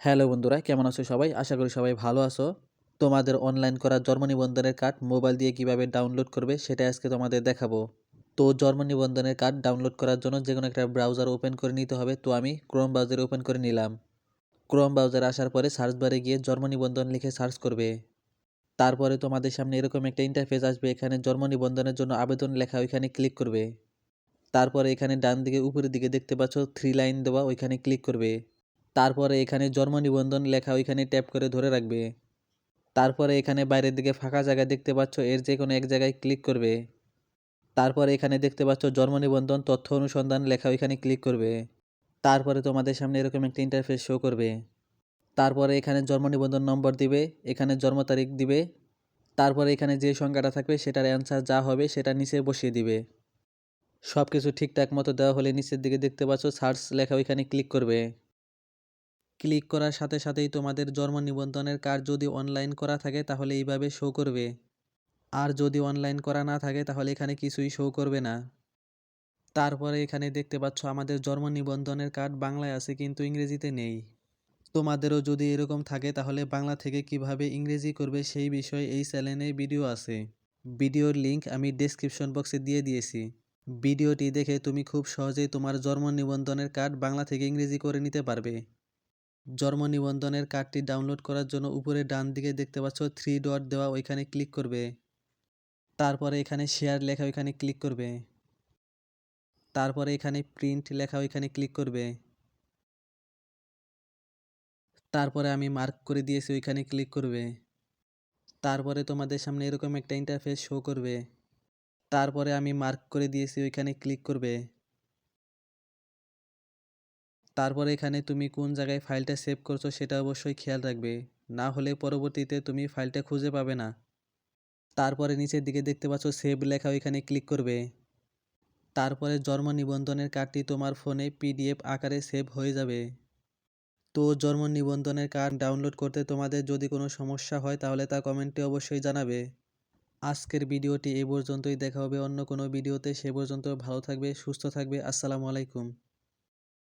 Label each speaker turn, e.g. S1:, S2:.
S1: Hello বন্ধুরা, কেমন আছো সবাই? আশা করি সবাই ভালো আছো। তোমাদের অনলাইন করা জন্ম নিবন্ধনের কার্ড মোবাইল দিয়ে কীভাবে ডাউনলোড করবে সেটা আজকে তোমাদের দেখাবো। তো জন্ম নিবন্ধনের কার্ড ডাউনলোড করার জন্য যে কোনো একটা ব্রাউজার ওপেন করে নিতে হবে। তো আমি ক্রোম ব্রাউজার ওপেন করে নিলাম। ক্রোম ব্রাউজার আসার পরে সার্চ বারে গিয়ে জন্ম নিবন্ধন লিখে সার্চ করবে। তারপরে তোমাদের সামনে এরকম একটা ইন্টারফেস আসবে, এখানে জন্ম নিবন্ধনের জন্য আবেদন লেখা ওইখানে ক্লিক করবে। তারপরে এখানে ডান দিকে উপরের দিকে দেখতে পাচ্ছ থ্রি লাইন দেওয়া, ওইখানে ক্লিক করবে। তারপরে এখানে জন্ম নিবন্ধন লেখা ওইখানে ট্যাপ করে ধরে রাখবে। তারপরে এখানে বাইরের দিকে ফাঁকা জায়গা দেখতে পাচ্ছ, এর যে কোনো এক জায়গায় ক্লিক করবে। তারপরে এখানে দেখতে পাচ্ছ জন্ম নিবন্ধন, তথ্য অনুসন্ধান লেখা ওইখানে ক্লিক করবে। তারপরে তোমাদের সামনে এরকম একটা ইন্টারফেস শো করবে। তারপরে এখানে জন্ম নিবন্ধন নম্বর দিবে, এখানে জন্ম তারিখ দিবে। তারপরে এখানে যে সংখ্যাটা থাকবে সেটার অ্যান্সার যা হবে সেটা নিচে বসিয়ে দিবে। সব কিছু ঠিকঠাক মতো দেওয়া হলে নিচের দিকে দেখতে পাচ্ছ সার্চ লেখা ওইখানে ক্লিক করবে। ক্লিক করার সাথে সাথেই তোমাদের জন্ম নিবন্ধনের কার্ড যদি অনলাইন করা থাকে তাহলে এইভাবে শো করবে। আর যদি অনলাইন করা না থাকে তাহলে এখানে কিছুই শো করবে না। তারপরে এখানে দেখতে পাচ্ছ আমাদের জন্ম নিবন্ধনের কার্ড বাংলায় আছে কিন্তু ইংরেজিতে নেই। তোমাদেরও যদি এরকম থাকে তাহলে বাংলা থেকে কীভাবে ইংরেজি করবে সেই বিষয়ে এই চ্যানেলে ভিডিও আছে। ভিডিওর লিংক আমি ডেসক্রিপশন বক্সে দিয়ে দিয়েছি। ভিডিওটি দেখে তুমি খুব সহজেই তোমার জন্ম নিবন্ধনের কার্ড বাংলা থেকে ইংরেজি করে নিতে পারবে। জন্ম নিবন্ধনের কার্ডটি ডাউনলোড করার জন্য উপরে ডান দিকে দেখতে পাচ্ছ থ্রি ডট দেওয়া ওইখানে ক্লিক করবে। তারপরে এখানে শেয়ার লেখা ওইখানে ক্লিক করবে। তারপরে এখানে প্রিন্ট লেখা ওইখানে ক্লিক করবে। তারপরে আমি মার্ক করে দিয়েছি ওইখানে ক্লিক করবে। তারপরে তোমাদের সামনে এরকম একটা ইন্টারফেস শো করবে। তারপরে আমি মার্ক করে দিয়েছি ওইখানে ক্লিক করবে। তারপরে এখানে তুমি কোন জায়গায় ফাইলটা সেভ করছ সেটা অবশ্যই খেয়াল রাখবে। না হলে পরবর্তীতে তুমি ফাইলটা খুঁজে পাবে না। তারপরে নিচের দিকে দেখতে পাচ্ছ সেভ লেখা ওইখানে ক্লিক করবে। তারপরে জন্ম নিবন্ধনের কার্ডটি তোমার ফোনে পিডিএফ আকারে সেভ হয়ে যাবে। তো জন্ম নিবন্ধনের কার্ড ডাউনলোড করতে তোমাদের যদি কোনো সমস্যা হয় তাহলে তা কমেন্টে অবশ্যই জানাবে। আজকের ভিডিওটি এ পর্যন্তই। দেখা হবে অন্য কোনো ভিডিওতে। সে পর্যন্ত ভালো থাকবে, সুস্থ থাকবে। আসসালামু আলাইকুম।